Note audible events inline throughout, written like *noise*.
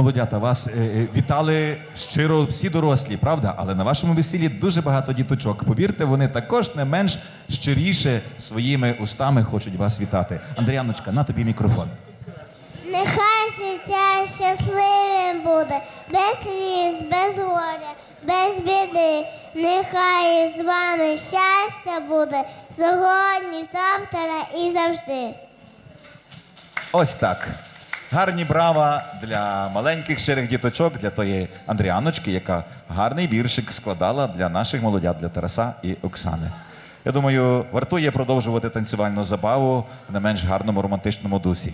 молодята, вас е, е, вітали щиро всі дорослі, правда? Але на вашому весіллі дуже багато діточок. Повірте, вони також не менш щиріше своїми устами хочуть вас вітати. Андріаночка, на тобі мікрофон. Нехай життя щасливим буде, без сліз, без горя, без біди. Нехай з вами щастя буде сьогодні, завтра і завжди. Ось так. Гарні брава для маленьких щирих діточок, для тої Андріаночки, яка гарний віршик складала для наших молодят, для Тараса і Оксани. Я думаю, вартує продовжувати танцювальну забаву в не менш гарному романтичному дусі.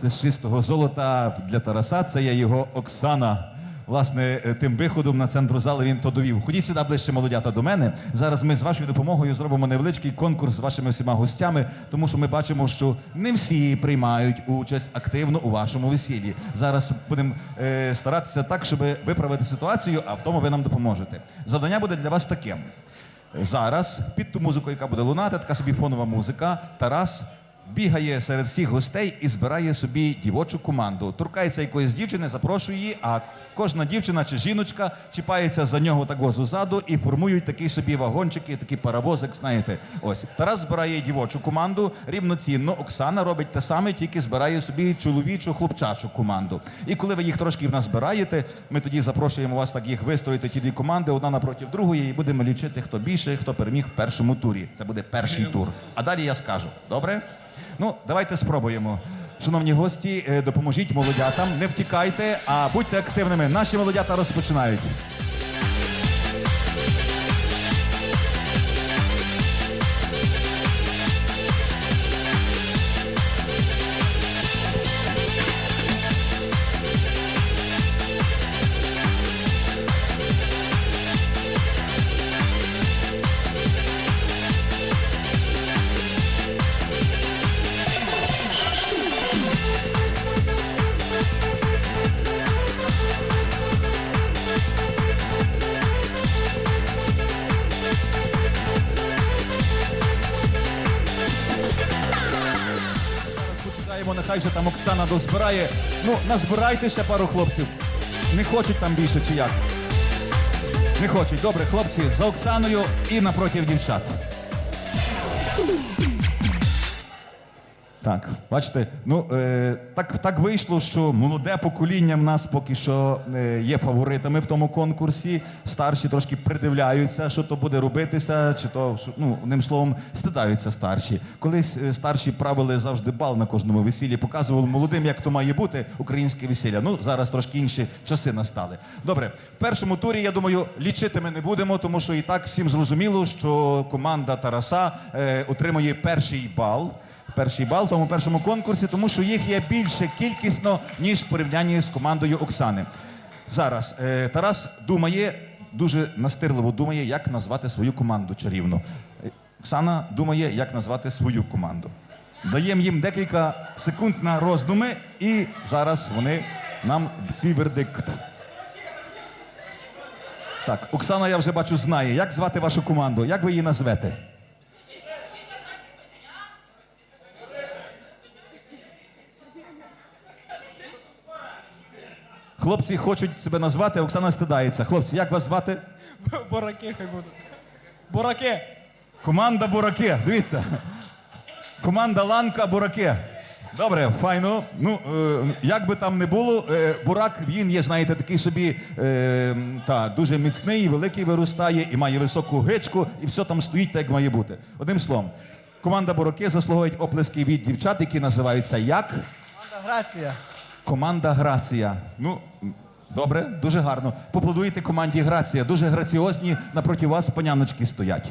Серце з чистого золота для Тараса це є його Оксана. Власне, е, тим виходом на центру зали він то довів. Ходіть сюди ближче, молодята, до мене. Зараз ми з вашою допомогою зробимо невеличкий конкурс з вашими всіма гостями, тому що ми бачимо, що не всі приймають участь активно у вашому весіллі. Зараз будемо е, старатися так, щоб виправити ситуацію, а в тому ви нам допоможете. Завдання буде для вас таким. Зараз під ту музику, яка буде лунати, така собі фонова музика. Тарас бігає серед всіх гостей і збирає собі дівочу команду. Торкається якоїсь дівчини, запрошує її, а кожна дівчина чи жіночка чіпається за нього так ззаду і формують такі собі вагончики, такий паровозик, знаєте. Ось Тарас збирає дівочу команду рівноцінно. Оксана робить те саме, тільки збирає собі чоловічу хлопчачу команду. І коли ви їх трошки в нас збираєте, ми тоді запрошуємо вас так їх вистроїти ті дві команди, одна напроти другої, і будемо лічити, хто більше, хто переміг в першому турі. Це буде перший тур. А далі я скажу. Добре? Ну, давайте спробуємо. Шановні гості, е, допоможіть молодятам, не втікайте, а будьте активними. Наші молодята розпочинають. Же збирає. Ну, назбирайте ще пару хлопців. Не хочуть там більше чи як? Не хочуть. Добре, хлопці, за Оксаною і напротив дівчат. Так, бачите, ну е, так, так вийшло, що молоде покоління в нас поки що е, є фаворитами в тому конкурсі. Старші трошки придивляються, що то буде робитися, чи то що, ну, одним словом, стидаються старші. Колись е, старші правили завжди бал на кожному весіллі, показували молодим, як то має бути українське весілля. Ну зараз трошки інші часи настали. Добре, в першому турі, я думаю, лічити ми не будемо, тому що і так всім зрозуміло, що команда Тараса е, отримує перший бал перший бал в тому першому конкурсі, тому що їх є більше кількісно, ніж в порівнянні з командою Оксани. Зараз е, Тарас думає, дуже настирливо думає, як назвати свою команду чарівну. Оксана думає, як назвати свою команду. Даємо їм декілька секунд на роздуми, і зараз вони нам свій вердикт. Так, Оксана, я вже бачу, знає, як звати вашу команду, як ви її назвете? Хлопці хочуть себе назвати, Оксана стидається. Хлопці, як вас звати? *laughs* Бураки хай будуть. Бураки. Команда Бураки. Дивіться. Команда Ланка Бураки. Добре, файно. Ну, е, як би там не було, е, бурак він є, знаєте, такий собі е, та, дуже міцний, великий виростає і має високу гичку, і все там стоїть так, як має бути. Одним словом, команда Бураки заслуговують оплески від дівчат, які називаються як? Команда Грація. Команда Грація. Ну, добре, дуже гарно. Поплодуйте команді Грація. Дуже граціозні напроти вас паняночки стоять.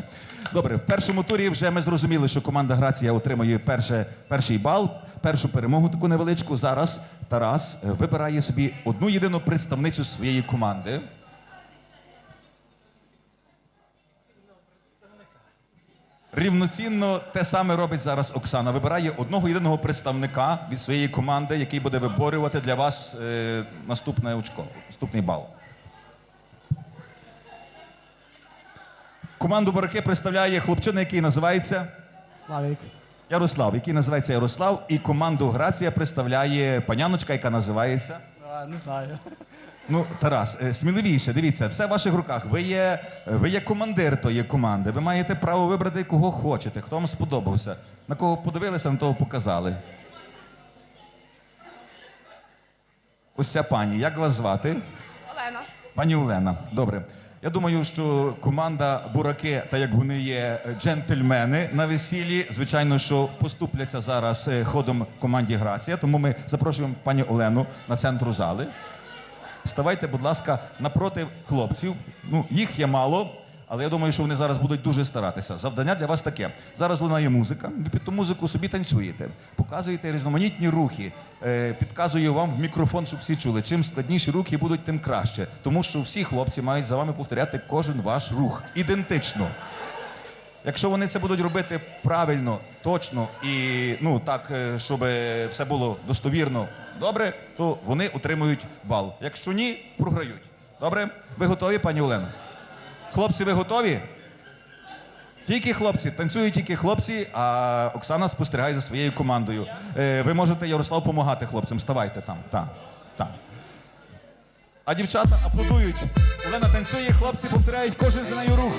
Добре, в першому турі вже ми зрозуміли, що команда Грація отримує перше, перший бал, першу перемогу таку невеличку. Зараз Тарас е, вибирає собі одну єдину представницю своєї команди. Рівноцінно те саме робить зараз Оксана. Вибирає одного єдиного представника від своєї команди, який буде виборювати для вас е, наступне очко, наступний бал. Команду Бараки представляє хлопчина, який називається Славік. Ярослав, який називається Ярослав, і команду Грація представляє паняночка, яка називається. А, не знаю. Ну, Тарас, е, сміливіше, дивіться, все в ваших руках. Ви є, ви є командир тої команди. Ви маєте право вибрати, кого хочете, хто вам сподобався. На кого подивилися, на того показали. Ось ця пані, як вас звати? Олена. Пані Олена, добре. Я думаю, що команда Бураки, та як вони є джентльмени на весіллі, звичайно, що поступляться зараз е, ходом команді Грація. Тому ми запрошуємо пані Олену на центру зали. Ставайте, будь ласка, напроти хлопців. Ну, їх є мало, але я думаю, що вони зараз будуть дуже старатися. Завдання для вас таке. Зараз лунає музика, ви під ту музику собі танцюєте, показуєте різноманітні рухи, е, підказую вам в мікрофон, щоб всі чули. Чим складніші рухи будуть, тим краще. Тому що всі хлопці мають за вами повторяти кожен ваш рух. Ідентично. Якщо вони це будуть робити правильно, точно і ну так, е, щоб все було достовірно, добре, то вони отримують бал. Якщо ні, програють. Добре? Ви готові, пані Олено? Хлопці, ви готові? Тільки хлопці, танцюють тільки хлопці, а Оксана спостерігає за своєю командою. Е, ви можете, Ярослав, допомагати хлопцям. Ставайте там. Так, так. А дівчата аплодують. Олена танцює, хлопці повторяють кожен за нею рух.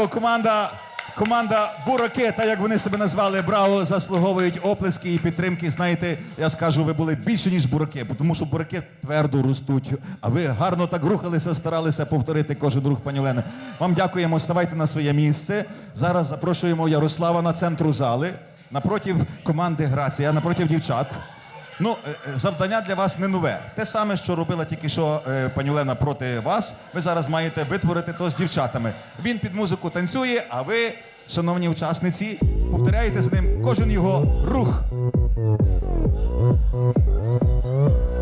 Браво, команда! Команда Бураки, так як вони себе назвали, браво, заслуговують оплески і підтримки. Знаєте, я скажу, ви були більше, ніж бураки, тому що бураки твердо ростуть. А ви гарно так рухалися, старалися повторити кожен рух, пані Олена. Вам дякуємо, ставайте на своє місце. Зараз запрошуємо Ярослава на центру зали, напротив команди Грація, напротив дівчат. Ну, е, е, завдання для вас не нове. Те саме, що робила тільки що е, пані Олена проти вас. Ви зараз маєте витворити то з дівчатами. Він під музику танцює, а ви, шановні учасниці, повторяєте з ним кожен його рух.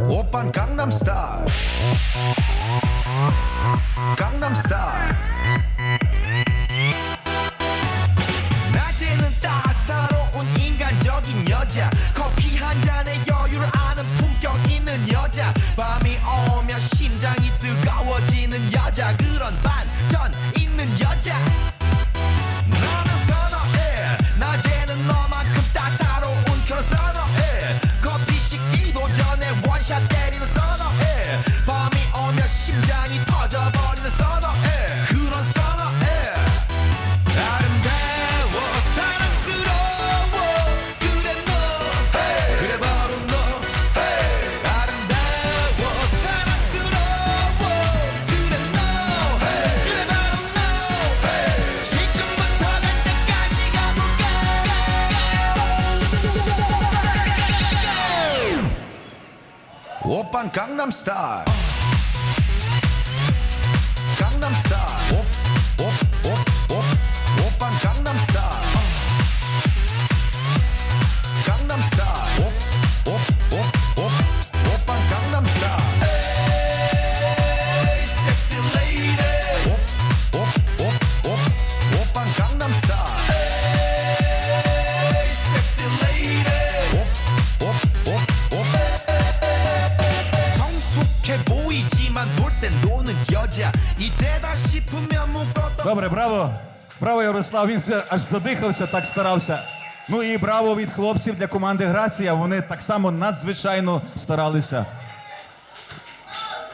오빤 강남스타일 강남스타일 낮에는 따사로운 인간적인 여자 오빤 강남스타일 браво! Браво, Ярослав! Він аж задихався, так старався. Ну і браво від хлопців для команди Грація. Вони так само надзвичайно старалися.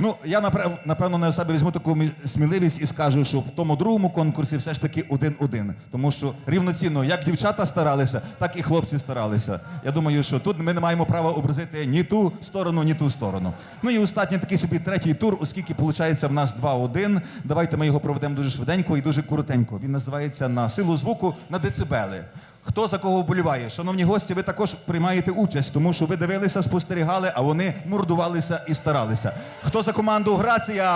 Ну, я напевно на себе візьму таку сміливість і скажу, що в тому другому конкурсі все ж таки один-один. Тому що рівноцінно, як дівчата старалися, так і хлопці старалися. Я думаю, що тут ми не маємо права образити ні ту сторону, ні ту сторону. Ну і останній такий собі третій тур, оскільки виходить в нас 2-1. Давайте ми його проведемо дуже швиденько і дуже коротенько. Він називається на силу звуку на децибели. Хто за кого вболіває? Шановні гості, ви також приймаєте участь, тому що ви дивилися, спостерігали, а вони мордувалися і старалися. Хто за команду Грація?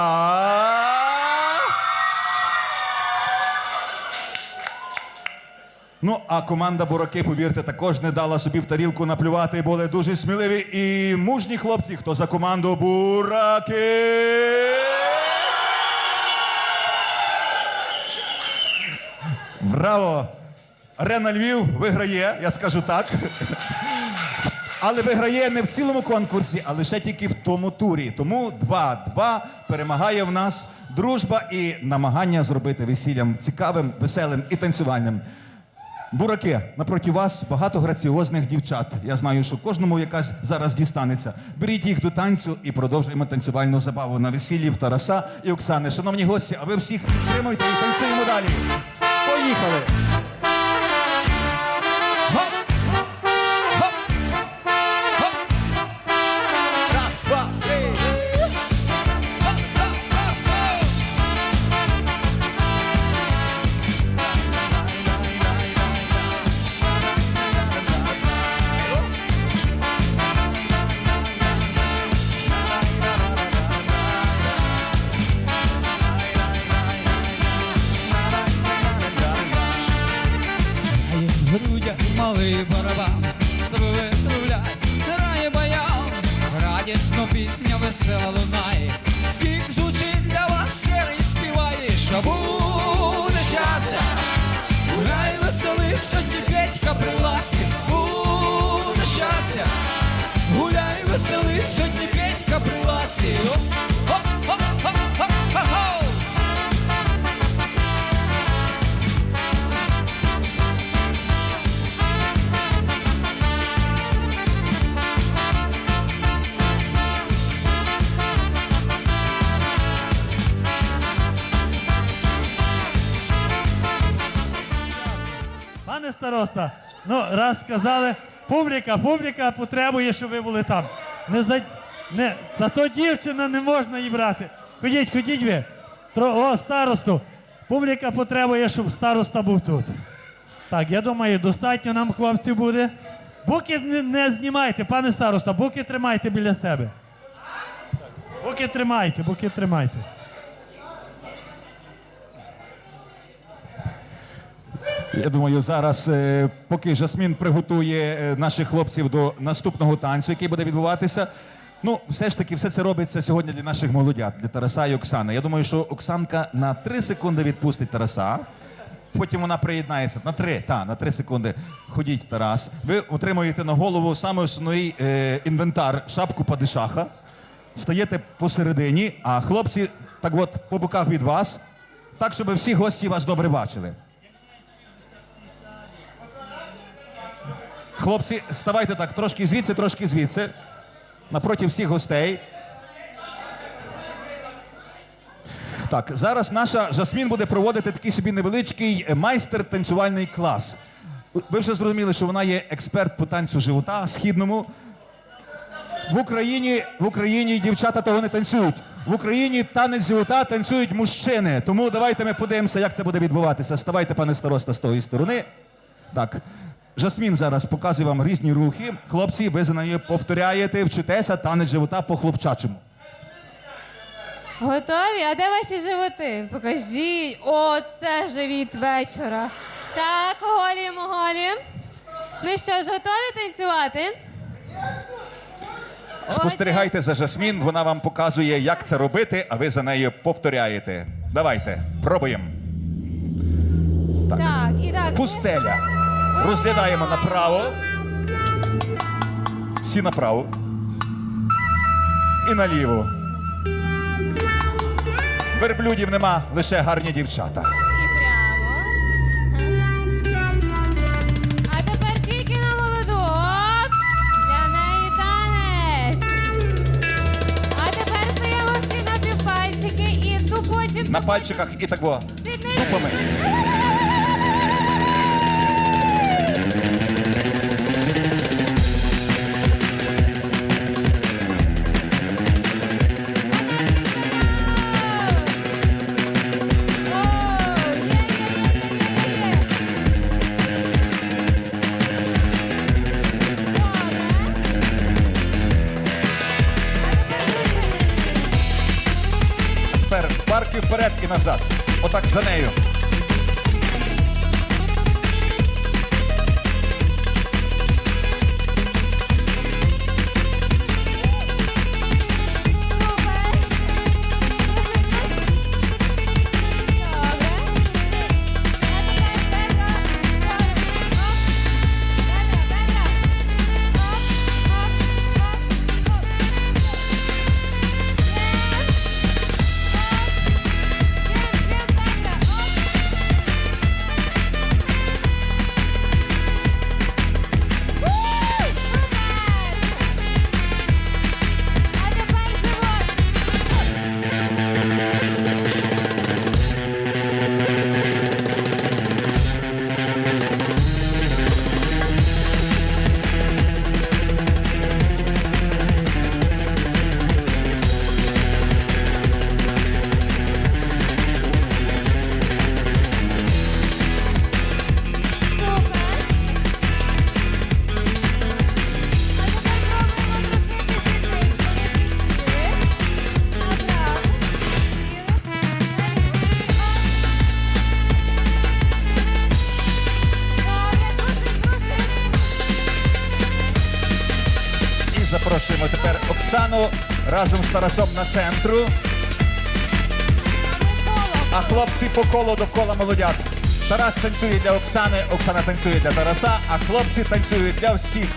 Ну, а команда Бураки, повірте, також не дала собі в тарілку наплювати, були дуже сміливі і мужні хлопці. Хто за команду Бураки? Браво! Арена Львів виграє, я скажу так. Але виграє не в цілому конкурсі, а лише тільки в тому турі. Тому 2-2 перемагає в нас дружба і намагання зробити весіллям цікавим, веселим і танцювальним. Бураки, напроти вас багато граціозних дівчат. Я знаю, що кожному якась зараз дістанеться. Беріть їх до танцю і продовжуємо танцювальну забаву на весіллі в Тараса і Оксани. Шановні гості, а ви всіх підтримуйте і танцюємо далі. Поїхали! Староста, ну раз сказали, публіка, публіка потребує, щоб ви були там. Не за не, та то дівчина не можна її брати. Ходіть, ходіть ви. Тро, о, старосту. Публіка потребує, щоб староста був тут. Так, я думаю, достатньо нам хлопців буде. Буки не, не знімайте, пане староста, буки тримайте біля себе. Буки тримайте, буки тримайте. Я думаю, зараз, е, поки Жасмін приготує е, наших хлопців до наступного танцю, який буде відбуватися. Ну, все ж таки, все це робиться сьогодні для наших молодят, для Тараса і Оксани. Я думаю, що Оксанка на три секунди відпустить Тараса. Потім вона приєднається на три, та, на три секунди. Ходіть, Тарас. Ви отримуєте на голову саме основний е, інвентар, шапку падишаха. Стаєте посередині, а хлопці так от по боках від вас, так, щоб всі гості вас добре бачили. Хлопці, ставайте так, трошки звідси, трошки звідси. Напроти всіх гостей. Так, зараз наша Жасмін буде проводити такий собі невеличкий е, майстер танцювальний клас. Ви вже зрозуміли, що вона є експерт по танцю живота східному. В Україні, в Україні дівчата того не танцюють. В Україні танець живота танцюють мужчини. Тому давайте ми подивимося, як це буде відбуватися. Ставайте, пане староста, з тої сторони. Так. Жасмін зараз показує вам різні рухи. Хлопці, ви за нею повторяєте, вчитеся танець живота по хлопчачому. Готові? А де ваші животи? Покажіть. О, це живіт вечора. Так, оголюємо, оголюємо. Ну що ж, готові танцювати? Спостерігайте за Жасмін, вона вам показує, як це робити, а ви за нею повторяєте. Давайте, пробуємо. Так, і так. Пустеля. Розглядаємо направо. Всі направо. І наліво. Верблюдів нема, лише гарні дівчата. А тепер тільки на молоду. Оп! Для неї танець. А тепер стоїмо всі на півпальчики і тупочок. На пальчиках і так. Сидни. Тупами. Вперед і назад. Отак за нею. Запрошуємо тепер Оксану разом з Тарасом на центру. А хлопці по колу довкола молодят. Тарас танцює для Оксани, Оксана танцює для Тараса, а хлопці танцюють для всіх.